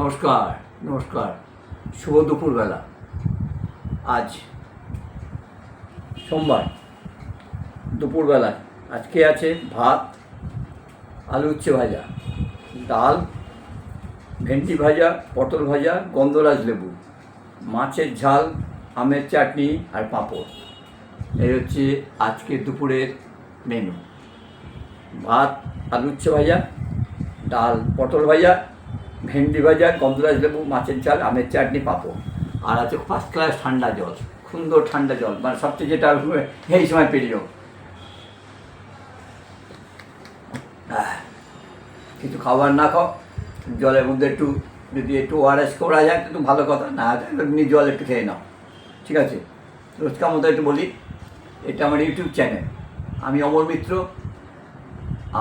নমস্কার নমস্কার। শুভ দুপুরবেলা। আজ সোমবার। দুপুরবেলায় আজকে আছে ভাত, আলু উচ্ছে ভাজা, ডাল, ভেন্ডি ভাজা, পটল ভাজা, গন্ধরাজ লেবু, মাছের ঝাল, আমের চাটনি আর পাঁপড়। এই হচ্ছে আজকে দুপুরের মেনু ভাত, আলু উচ্ছে ভাজা, ডাল, পটল ভাজা ভেন্ডি ভাজা গন্ধরাজ লেবু, মাছের ঝাল, আমের চাটনি, পাঁপড়। আর আছে ফার্স্ট ক্লাস ঠান্ডা জল, সুন্দর ঠান্ডা জল মানে সবচেয়ে যেটা এই সময় প্রিয় কিছু খাবার না খাও, জলের মধ্যে একটু, যদি একটু ওআরএস করা যায় একটু ভালো কথা, না এমনি জল একটু খেয়ে নাও, ঠিক আছে? রোজকার মতো একটু বলি, এটা আমার ইউটিউব চ্যানেল। আমি অমর মিত্র,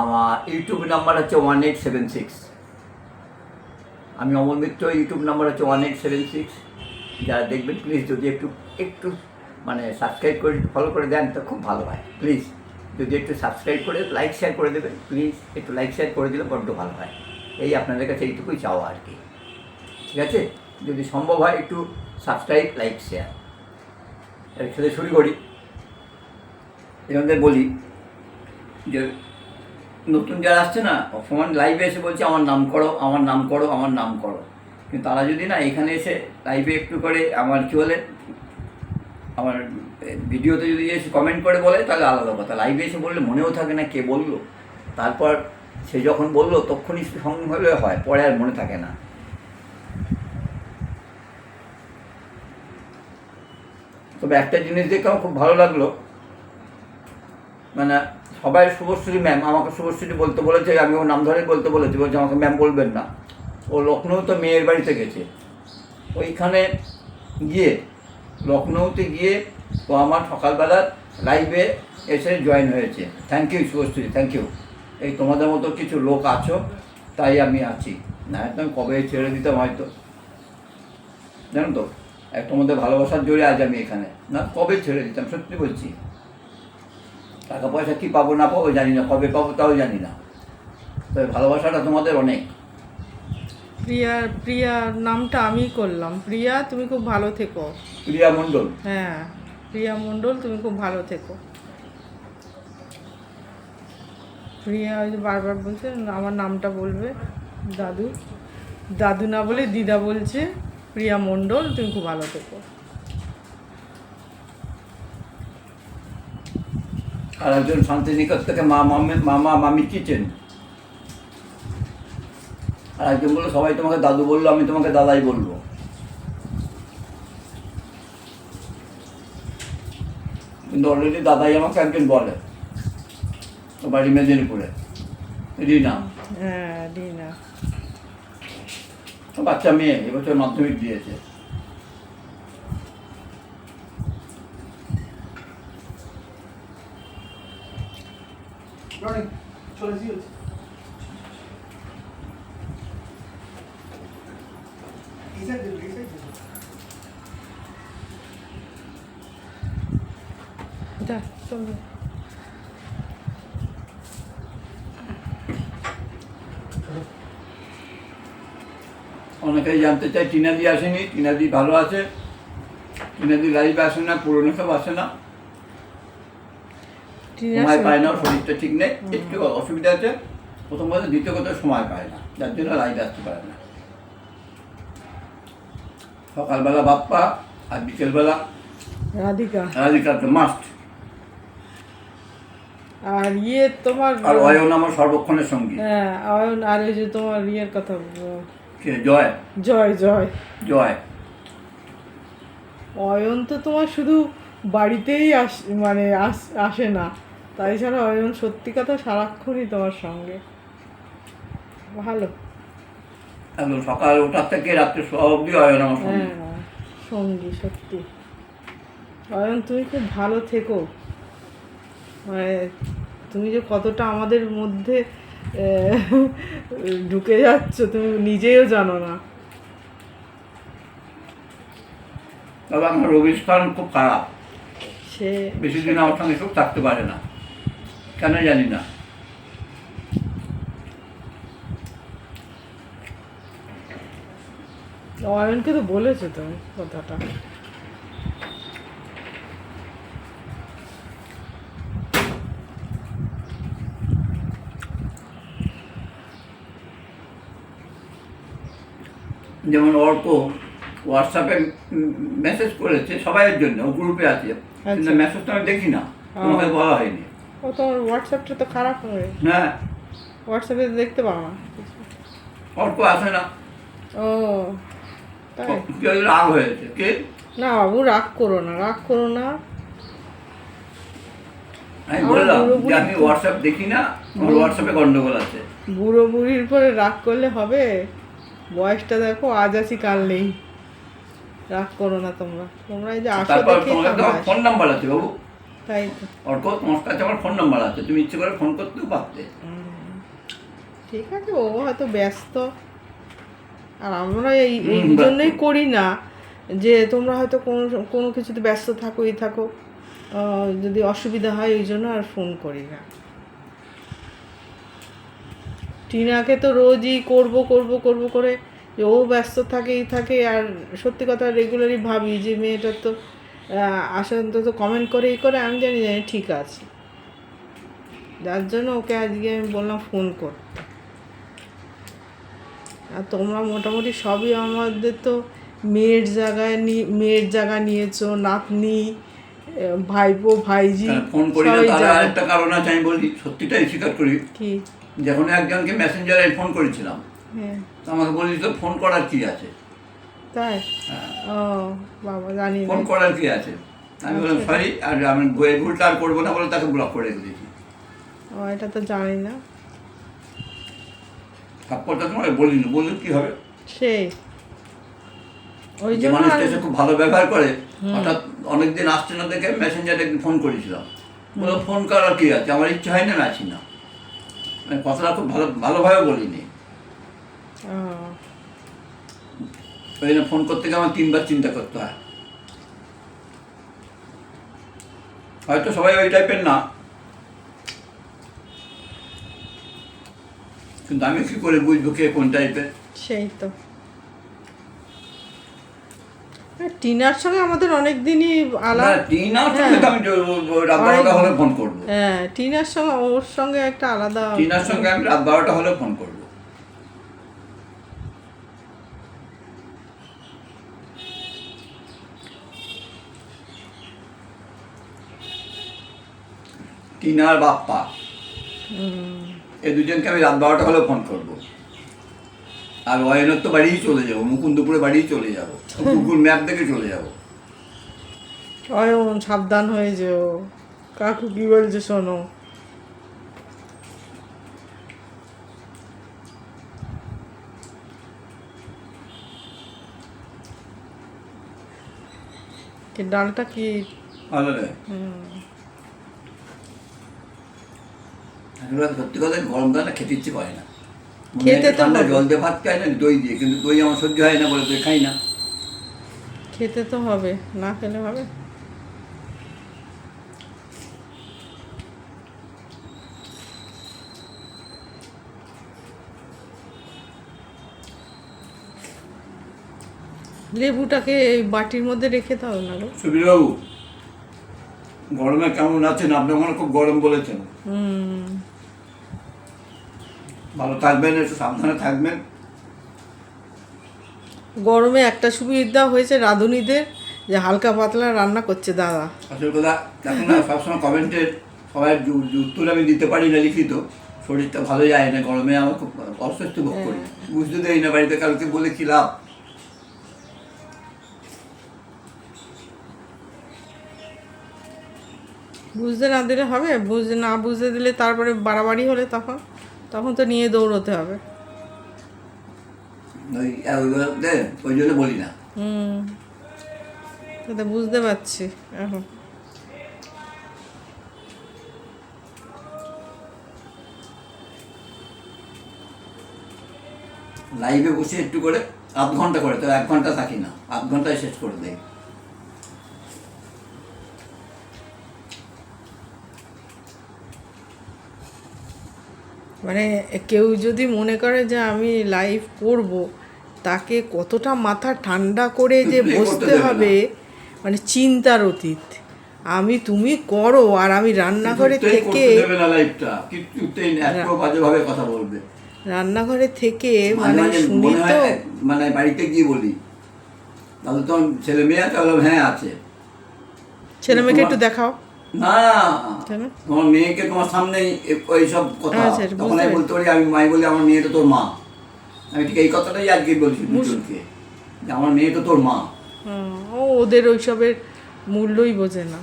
আমার ইউটিউব নাম্বার হচ্ছে ওয়ান এইট সেভেন সিক্স আমি অমর মিত্র ইউটিউব নাম্বার হচ্ছে ওয়ান এইট সেভেন সিক্স যারা দেখবেন প্লিজ যদি একটু একটু মানে সাবস্ক্রাইব করে ফলো করে দেন, তো খুব ভালো হয়। প্লিজ যদি একটু সাবস্ক্রাইব করে লাইক শেয়ার করে দেবেন প্লিজ একটু লাইক শেয়ার করে দিলে বড্ড ভালো হয়। এই আপনাদের কাছে এইটুকুই চাওয়া আর কি। ঠিক আছে? যদি সম্ভব হয়, একটু সাবস্ক্রাইব লাইক শেয়ার এর খেতে শুরু করি। এখানে বলি যে নতুন যারা আসছে না সমান লাইভে এসে বলছে, আমার নাম করো, আমার নাম করো, আমার নাম করো। কিন্তু তারা যদি না এখানে এসে লাইভে একটু করে আমার কী বলে, আমার ভিডিওতে যদি এসে কমেন্ট করে বলে, তাহলে আলাদা কথা। লাইভে এসে বললে মনেও থাকে না কে বলল। তারপর সে যখন বলল, তখনই সঙ্গে হলে হয়, পরে আর মনে থাকে না। তবে একটা জিনিস দেখে আমার খুব ভালো লাগল। মানে সবাই শুভশ্রী ম্যাম আমাকে শুভশ্রী বলতে বলেছে আমি ওর নাম ধরে বলতে বলেছি, বলছে আমাকে ম্যাম বলবেন না। ও লখনৌ তো মেয়ের বাড়িতে গেছে। ওইখানে গিয়ে, লখনৌতে গিয়ে ও আমার সকালবেলা লাইভে এসে জয়েন হয়েছে। Thank you Shubhashree thank you এই তোমাদের মতো কিছু লোক আছো, তাই আমি আছি। না, একদম কবে ছেড়ে দিতাম হয়তো। জানো তো তোমাদের ভালোবাসার জোরে আজ আমি এখানে। না, কবে ছেড়ে দিতাম, সত্যি বলছি। টাকা পয়সা কী পাবো না পাবো জানি না কবে পাবো তাও জানি না। তবে ভালোবাসাটা তোমাদের অনেক। প্রিয়া প্রিয়া নামটা আমি করলাম। প্রিয়া তুমি খুব ভালো থেকো। প্রিয়া মণ্ডল। হ্যাঁ প্রিয়া মণ্ডল তুমি খুব ভালো থেকো। প্রিয়া ওই যে বারবার বলছে আমার নামটা বলবে দাদু। দাদু না বলে দিদা বলছে প্রিয়া মণ্ডল তুমি খুব ভালো থেকো। আর একজন শান্তিনিকেতন থেকে মা মামি মামা কিচেন। আর একজন বলল সবাই তোমাকে দাদু বলল আমি তোমাকে দাদাই বলব। কিন্তু অলরেডি দাদাই আমাকে একজন বলে বাড়ি মেদিনীপুরে। রিনা। হ্যাঁ বাচ্চা মেয়ে এবছর মাধ্যমিক দিয়েছে। রনিক চলে এসেছি এই সাইড দিন এই সাইড দিন যা চল অনেকেই জানতে চাই টিনাদি আসেনি টিনাদি ভালো আছে। টিনাদি লাইভ আসে না পুরনো সব আসে না। সময় পায় না শরীরটা ঠিক নেই একটু অসুবিধা আছে প্রথম কথা দ্বিতীয় কথা সময় পায় না যার জন্য লাইভ আসতে পারে না। সকালবেলা বাপ্পা আর বিকেলবেলা রাধিকা। রাধিকা তো মাস্ট আর ইয়ে তোমার আর অয়ন আমার সর্বক্ষণের সঙ্গী। হ্যাঁ অয়ন আর ওই যে তোমার ইয়ের কথা কে জয়? জয় জয়। জয়। অয়ন তো তোমার শুধু বাড়িতেই আস মানে আসে না। তাই ছাড়া অয়ন সত্যি কথা সারাক্ষণই তোমার সঙ্গে। ভালো। একদম সকাল ওঠার থেকে রাত্রে অবধি অয়ন আমার সঙ্গী। হ্যাঁ সঙ্গী সত্যি। অয়ন তুমি খুব ভালো থেকো। মানে তুমি যে কতটা আমাদের মধ্যে ঢুকে যাচ্ছ তুমি নিজেও জানো না। তবে আমার রবির খুব খারাপ। সে বেশি দিন আমার সঙ্গে সুখ থাকতে পারে না। কেন জানি না। অয়নকে তো বলেছ তুমি কথাটা। যেমন অর্ক হোয়াটসঅ্যাপে মেসেজ করেছে সবাইয়ের জন্য ও গ্রুপে আছে। কিন্তু আচ্ছা। মেসেজ তো আমি দেখি না তোমাকে বলা হয়নি। ও তোমার হোয়াটসঅ্যাপটা তো খারাপ হয়ে। না হোয়াটসঅ্যাপে দেখতে পাও না। অর্ক আসে না। ও তাই? কেউ রাগ হয়েছে। কে? না বাবু রাগ করো না রাগ করো না। আমি বললাম বুড়ো যে আমি হোয়াটসঅ্যাপ দেখি না আমার হোয়াটসঅ্যাপে গন্ডগোল আছে। বুড়ো বুড়ির পরে রাগ করলে হবে? বয়সটা দেখো আজ আছি কাল নেই। রাগ করো না তোমরা। তোমরা এই যে আসো দেখে ফোন নাম্বার আছে বাবু। তাই অর্ক তোমার কাছে আমার ফোন নাম্বার আছে তুমি ইচ্ছে করে ফোন করতেও পারতে। ঠিক আছে ও হয়তো ব্যস্ত। আর আমরা এই এই জন্যই করি না যে তোমরা হয়তো কোনো কোনো কিছুতে ব্যস্ত থাকো ই থাকো। যদি অসুবিধা হয় এই জন্য আর ফোন করি না। টিনাকে তো রোজই করব করব করব করে যে ও ব্যস্ত থাকে ই থাকে আর সত্যি কথা রেগুলারই ভাবি যে মেয়েটার তো অন্তত কমেন্ট করে ই করে আমি জানি জানি ঠিক আছে। যার জন্য ওকে আজকে আমি বললাম ফোন করতে। আর তোমরা মোটামুটি সবই আমাদের তো মেয়ের জায়গায় নিয়ে মেয়ের জায়গা নিয়েছো নাতনি ভাইপো ভাইজি ফোন করি না তার আরেকটা কারণ আছে আমি বলি সত্যিটাই স্বীকার করি। কি? যখন একজনকে মেসেঞ্জারে ফোন করেছিলাম হ্যাঁ। তো আমাকে বলি তো ফোন করার কি আছে? তাই? হ্যাঁ, ও বাবা জানি ফোন করার কি আছে? আমি বললাম আচ্ছা। সরি আর আমি বইয়ের ভুলটা আর করব না বলে তাকে ব্লক করে দিয়েছি। ও এটা তো জানি না। থাপ্পড়টা তোমাকে বলিনি বললে কি হবে? সেই। ওই যে মানুষটা এসে খুব ভালো ব্যবহার করে হঠাৎ অনেকদিন আসছে না দেখে মেসেঞ্জারে ফোন করেছিলাম। বলল ফোন করার কি আছে? আমার ইচ্ছা হয় না আমি আছি না। মানে কথাটা খুব ভালো ভালোভাবে বলিনি। ও, ওই জন্য ফোন করতে গিয়ে আমার তিনবার চিন্তা করতে হয়। হয়তো সবাই ওই টাইপের না। কিন্তু আমি কি করে বুঝব কে কোন টাইপের সেই তো। টিনার সঙ্গে আমাদের অনেক দিনই আলাপ টিনার সঙ্গে আমি রাত বারোটা হলে ফোন করব। হ্যাঁ টিনার সঙ্গে ওর সঙ্গে একটা আলাদা টিনার সঙ্গে আমি রাত বারোটা হলে ফোন করব। টিনার বাপ্পা। এই দুজনকে আমি রাত বারোটা হলে ফোন করব। আর অয়নের তো বাড়িই চলে যাব মুকুন্দপুরে বাড়িই চলে যাব গুগল ম্যাপ দেখে চলে যাব। অয়ন সাবধান হয়ে যেও। কাকু কি বলছে শোনো। কি ডালটা কি? ভালো রে। হুম, এবার সত্যি কথা গরমকালে খেতে ইচ্ছে করে না। খেতে তো ঠান্ডা জল দিয়ে ভাত খাই না দই দিয়ে কিন্তু দই আমার সহ্য হয় না বলে দই খাই না। খেতে তো হবে না খেলে হবে। লেবুটাকে এই বাটির মধ্যে রেখে দাও না গো। সুবীরবাবু গরমে কেমন আছেন? আপনি ওখানে খুব গরম বলেছেন। হুম। ভালো থাকবেন একটু সাবধানে থাকবেন। গরমে একটা সুবিধা হয়েছে রাঁধুনিদের যে হালকা পাতলা রান্না করছে দাদা। আসল কথা দেখো না সবসময় কমেন্টের সবাই উত্তর আমি দিতে পারি না লিখিত শরীরটা ভালো যায় না গরমে আমার খুব অস্বস্তি ভোগ করি। বুঝতে দেরি না বাড়িতে কালকে বলে কি লাভ? বুঝতে না দিলে হবে বুঝতে না বুঝতে দিলে তারপরে বাড়াবাড়ি হলে তখন। তখন তো নিয়ে দৌড়তে হবে। ওই জন্য বলি না। হুম সেটা বুঝতে পারছি এখন। লাইভে বসে একটু করে আধ ঘণ্টা করে তো এক ঘণ্টা থাকি না আধ ঘন্টায় শেষ করে দেয় মানে কেউ যদি মনে করে যে আমি লাইভ করব তাকে কতটা মাথা ঠান্ডা করে যে বসতে হবে মানে চিন্তার অতীত। আমি তুমি করো আর আমি রান্নাঘরে থেকে রান্নাঘরে থেকে মানে শুনি তো। মানে বাড়িতে গিয়ে বলি। দাদু তোমার ছেলে মেয়ে আছে হ্যাঁ আছে। ছেলে মেয়েকে একটু দেখাও। না তোমার মেয়েকে তোমার সামনেই এ- কথা। তখন আমি বলতে পারি আমি মাই বলি আমার মেয়ে তো তোর মা। আমি ঠিক এই কথাটাই আজকে বলছি দুজনকে যে আমার মেয়ে তো তোর মা। ও ওদের ওইসবের মূল্যই বোঝে না।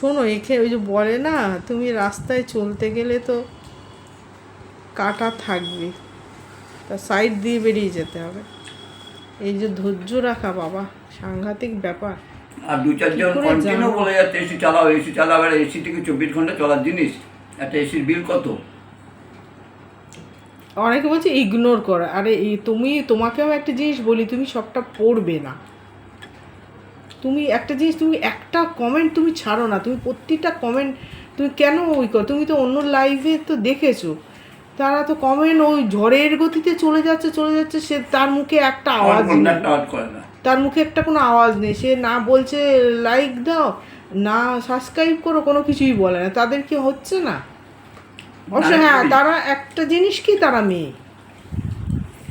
শোনো এখে ওই যে বলে না তুমি রাস্তায় চলতে গেলে তো কাটা থাকবে। তা সাইড দিয়ে বেরিয়ে যেতে হবে। এই যে ধৈর্য রাখা বাবা সাংঘাতিক ব্যাপার। আর দু চারজন কন্টিনিউ বলে যাচ্ছে এসি চালাও এসি চালাও আর এসি থেকে চব্বিশ ঘণ্টা চলার জিনিস। একটা এসির বিল কত? অনেকে বলছে ইগনোর করা। আরে তুমি তোমাকেও একটা জিনিস বলি তুমি সবটা পড়বে না। তুমি একটা জিনিস তুমি একটা কমেন্ট তুমি ছাড়ো না। তুমি প্রত্যেকটা কমেন্ট তুমি কেন ওই করো? তুমি তো অন্য লাইভে তো দেখেছ। তারা তো কমেন ওই ঝড়ের গতিতে চলে যাচ্ছে চলে যাচ্ছে সে তার মুখে একটা আওয়াজ নেই। তার মুখে একটা কোনো আওয়াজ নেই। সে না বলছে লাইক দাও না সাবস্ক্রাইব করো কোনো কিছুই বলে না। তাদের কি হচ্ছে না? অবশ্য হ্যাঁ তারা একটা জিনিস কি তারা মেয়ে।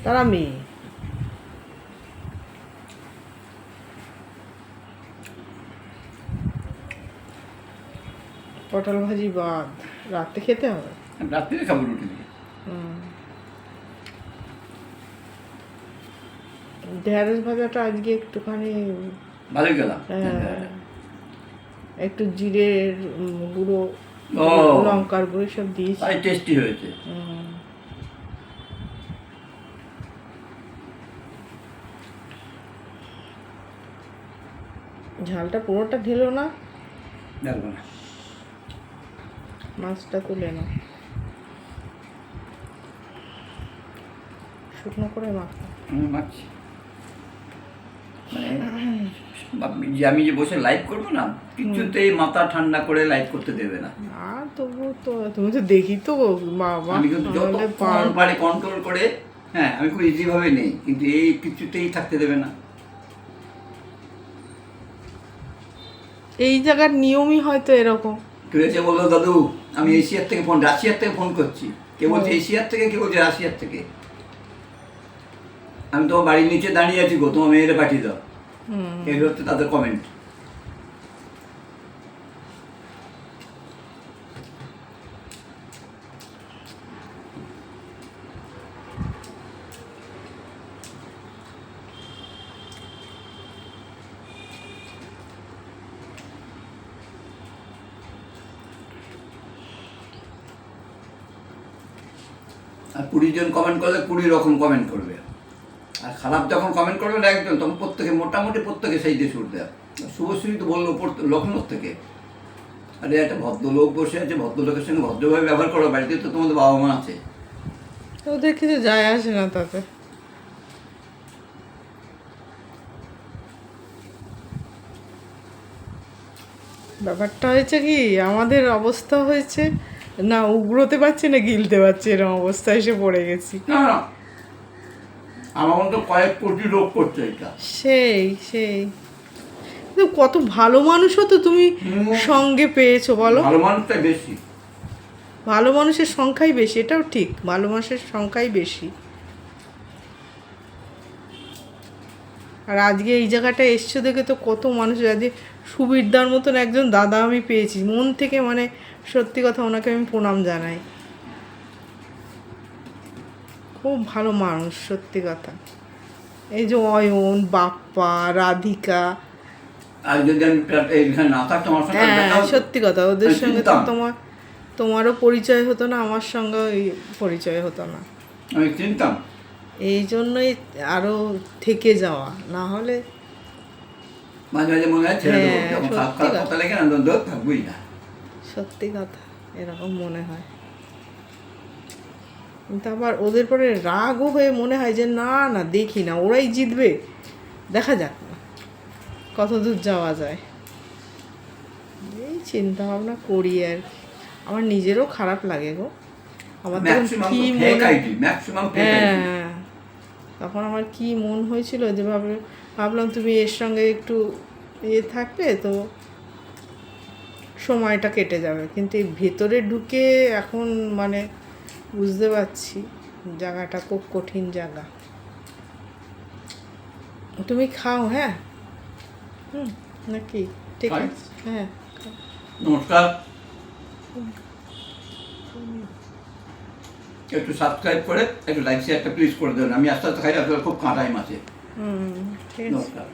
তারা মেয়ে। পটল ভাজি বাদ। রাতে খেতে হবে? রাত্রিরে খাব রুটি। দিয়ে ঢেঁড়স ভাজাটা আজকে একটুখানি ভালো গেলাম হ্যাঁ, একটু জিরের গুঁড়ো লঙ্কার গুঁড়ো সব দিয়েছি। তাই টেস্টি হয়েছে। ঝালটা পুরোটা ঢেলো না? মাছটা তুলে না শুকনো করে মাখা। আমি মাখছি। মানে আমি যে বসে লাইভ করব না কিছুতেই মাথা ঠান্ডা করে লাইভ করতে দেবে না। আর তবু তো তুমি তো দেখি তো বাবা আমি কিন্তু যত পারে কন্ট্রোল করে হ্যাঁ আমি খুব নেই কিন্তু এই কিছুতেই থাকতে দেবে না। এই জায়গার নিয়মই হয়তো এরকম। কেউ এসে বলল দাদু আমি এশিয়ার থেকে ফোন রাশিয়ার থেকে ফোন করছি। কেউ বলছে এশিয়ার থেকে? কেউ বলছে রাশিয়ার থেকে। আমি তোমার বাড়ির নিচে দাঁড়িয়ে আছি গো তোমার মেয়েরে পাঠিয়ে দাও। এই হচ্ছে তাদের কমেন্ট আর কুড়ি জন কমেন্ট করলে কুড়ি রকম কমেন্ট করবে। আর খারাপ যখন কমেন্ট করবে না একজন তখন প্রত্যেকে মোটামুটি প্রত্যেকে সেই দেশে উঠবে শুভশ্রী তো বলল লখনৌ থেকে। আরে একটা ভদ্রলোক বসে আছে ভদ্রলোকের সঙ্গে ভদ্রভাবে ব্যবহার করো বাড়িতে তো তোমাদের বাবা মা আছে ওদের কিছু যায় আসে না তাতে। ব্যাপারটা হয়েছে কি আমাদের অবস্থা হয়েছে না উগ্রতে পারছি না গিলতে পারছি এরকম অবস্থা এসে পড়ে গেছি। না না আমার মতো কয়েক কোটি লোক করছে এটা। সেই সেই। কত ভালো মানুষও তো তুমি সঙ্গে পেয়েছ বলো। ভালো মানুষটাই বেশি। ভালো মানুষের সংখ্যাই বেশি এটাও ঠিক। ভালো মানুষের সংখ্যাই বেশি। আর আজকে এই জায়গাটা এসছো দেখে তো কত মানুষ আজকে সুবিরদার মতন একজন দাদা আমি পেয়েছি। মন থেকে মানে সত্যি কথা ওনাকে আমি প্রণাম জানাই। খুব ভালো মানুষ সত্যি কথা। এই যে অয়ন বাপ্পা রাধিকা। হ্যাঁ সত্যি কথা ওদের সঙ্গে তো তোমার তোমারও পরিচয় হতো না আমার সঙ্গে ওই পরিচয় হতো না। আমি চিনতাম। এই জন্যই আরও থেকে যাওয়া না হলে মাঝে মাঝে মনে হয় ছেড়ে দেবো। হ্যাঁ, কথা। লেগে না থাকবোই না। সত্যি কথা এরকম মনে হয়। কিন্তু আবার ওদের পরে রাগও হয়ে মনে হয় যে না না দেখি না ওরাই জিতবে। দেখা যাক না কত দূর যাওয়া যায়। এই চিন্তা ভাবনা করি আর কি। আমার নিজেরও খারাপ লাগে গো। আমার তখন কি মনে আইডি হ্যাঁ তখন আমার কি মন হয়েছিল যে ভাবলাম ভাবলাম তুমি এর সঙ্গে একটু ইয়ে থাকবে তো সময়টা কেটে যাবে। কিন্তু এই ভেতরে ঢুকে এখন মানে বুঝতে পারছি জায়গাটা খুব কঠিন জায়গা। তুমি খাও হ্যাঁ? হুম নাকি? ঠিক আছে হ্যাঁ নমস্কার। একটু সাবস্ক্রাইব করে একটু লাইক শেয়ারটা প্লিজ করে দেবেন। আমি আস্তে আস্তে খাই আসলে খুব কাঁটাই মাছে। হুম ঠিক আছে। নমস্কার।